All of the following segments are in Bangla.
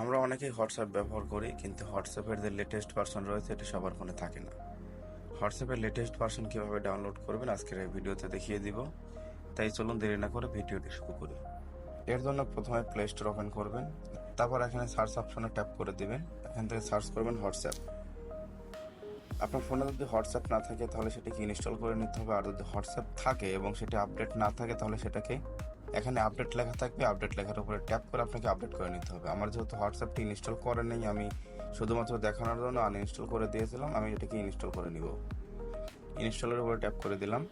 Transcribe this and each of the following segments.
আমরা অনেকেই হোয়াটসঅ্যাপ ব্যবহার করি, কিন্তু হোয়াটসঅ্যাপের যে লেটেস্ট ভার্সন রয়েছে, এটি সবার ফোনে থাকে না। হোয়াটসঅ্যাপের লেটেস্ট ভার্সন কীভাবে ডাউনলোড করবেন, আজকের এই ভিডিওতে দেখিয়ে দিব। তাই চলুন দেরি না করে ভিডিওটি শুরু করি। এর জন্য প্রথমে প্লে স্টোর ওপেন করবেন। তারপর এখানে সার্চ অপশনে ট্যাপ করে দিবেন। এখান থেকে সার্চ করবেন হোয়াটসঅ্যাপ। আপনার ফোনে যদি হোয়াটসঅ্যাপ না থাকে, তাহলে সেটাকে ইনস্টল করে নিতে হবে। আর যদি হোয়াটসঅ্যাপ থাকে এবং সেটা আপডেট না থাকে, তাহলে সেটাকে এখানে আপডেট লেখা থাকবে আপডেট লেখার উপরে ট্যাপ করে আপনাকে আপডেট করে নিতে হবে। আমার যেহেতু হোয়াটসঅ্যাপটি ইনস্টল করে নেই, আমি শুধুমাত্র দেখানোর জন্য আনইনস্টল করে দিয়েছিলাম, আমি এটাকে ইনস্টল করে নিব। ইনস্টলের উপরে ট্যাপ করে দিলাম।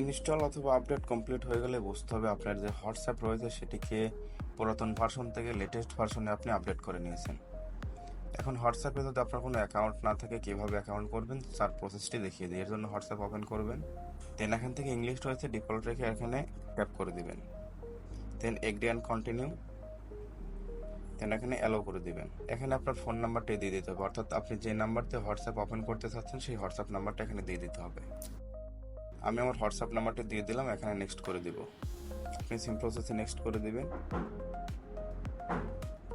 ইনস্টল অথবা আপডেট কমপ্লিট হয়ে গেলে বুঝতে হবে আপনার যে হোয়াটসঅ্যাপ রয়েছে, সেটিকে পুরাতন ভার্সন থেকে লেটেস্ট ভার্সনে আপনি আপডেট করে নিয়েছেন। এখন হোয়াটসঅ্যাপে যদি আপনার কোনো অ্যাকাউন্ট না থাকে, কীভাবে অ্যাকাউন্ট করবেন? তার প্রসেসটি দেখিয়ে দিই এর জন্য হোয়াটসঅ্যাপ ওপেন করবেন। দেন এখান থেকে ইংলিশ রয়েছে ডিফল্ট রেখে এখানে ট্যাপ করে দিবেন। Then agree and continue then এখানে অ্যালো করে দিবেন। এখানে আপনার ফোন নাম্বারটি দিয়ে দিতে হবে। অর্থাৎ আপনি যে নাম্বারতে হোয়াটসঅ্যাপ ওপেন করতে চাচ্ছেন, সেই হোয়াটসঅ্যাপ নাম্বারটা এখানে দিয়ে দিতে হবে। আমি আমার হোয়াটসঅ্যাপ নাম্বারটা দিয়ে দিলাম, এখানে নেক্সট করে দিব। আপনি সিম প্রসেসে নেক্সট করে দিবেন।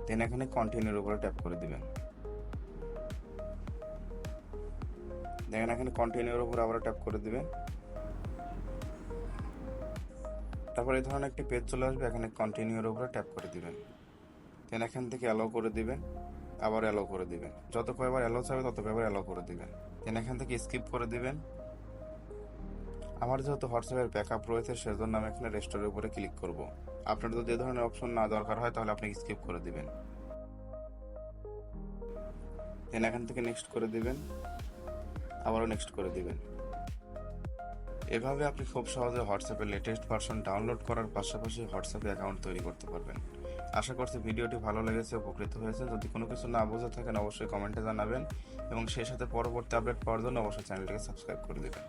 দেন এখানে কন্টিনিউর উপরে ট্যাপ করে দিবেন। দেখেন এখানে কন্টিনিউর উপর আবার ট্যাপ করে দিবেন তারপর এই ধরনের একটি পেজ চলে আসবে, এখানে কন্টিনিউর উপরে ট্যাপ করে দিবেন। দেন এখান থেকে অ্যালো করে দিবেন, আবার অ্যালো করে দিবেন। যত কয়বার অ্যালো চাবে তত কয়বার অ্যালো করে দিবেন। দেন এখান থেকে স্কিপ করে দিবেন। আমার যেহেতু হোয়াটসঅ্যাপের ব্যাকআপ রয়েছে, সেজন্য আমি এখানে রেস্টোরের উপরে ক্লিক করব। আপনার যদি এ ধরনের অপশন না দরকার হয়, তাহলে আপনি স্কিপ করে দিবেন। দেন এখান থেকে নেক্সট করে দিবেন। আবারও নেক্সট করে দিবেন। এভাবে আপনি খুব সহজে হোয়াটসঅ্যাপের লেটেস্ট ভার্সন ডাউনলোড করার পাশাপাশি হোয়াটসঅ্যাপে অ্যাকাউন্ট তৈরি করতে পারবেন। আশা করছি ভিডিওটি ভালো লেগেছে, উপকৃত হয়েছে যদি কোনো কিছু না বোঝা থাকেন, অবশ্যই কমেন্টে জানাবেন এবং সেই সাথে পরবর্তী আপডেট পাওয়ার জন্য অবশ্যই চ্যানেলটিকে সাবস্ক্রাইব করে দেবেন।